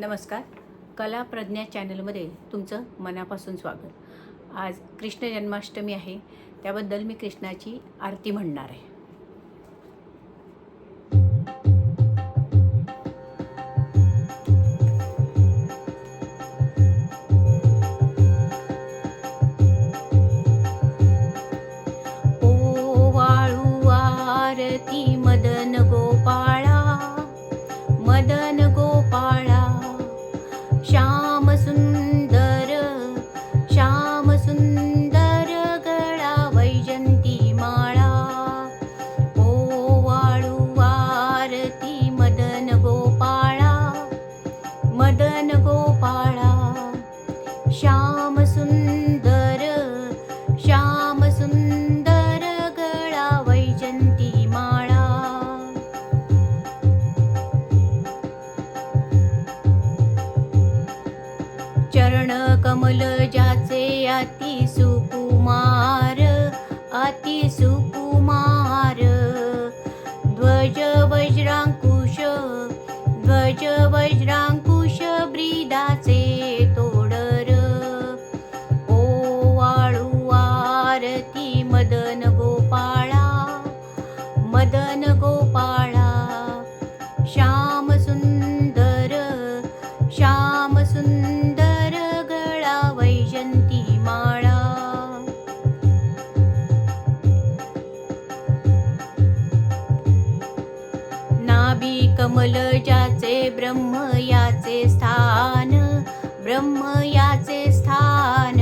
नमस्कार. कला प्रज्ञा चॅनलमध्ये तुमचं मनापासून स्वागत. आज कृष्ण जन्माष्टमी आहे. त्याबद्दल मी कृष्णाची आरती म्हणणार आहे. ओ वाळू आरती मद आरती मदन गोपाळा मदन गोपाळा. श्याम सुंदर श्याम सुंदर गळा वैजंती माळा चरण कमल ज्याचे अति सुकुमार गुलाबी कमल ज्याचे ब्रह्म याचे स्थान ब्रह्म याचे स्थान.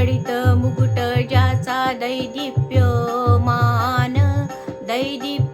जडित मुकुट ज्याचा दैदिप्यमान दैदिप्य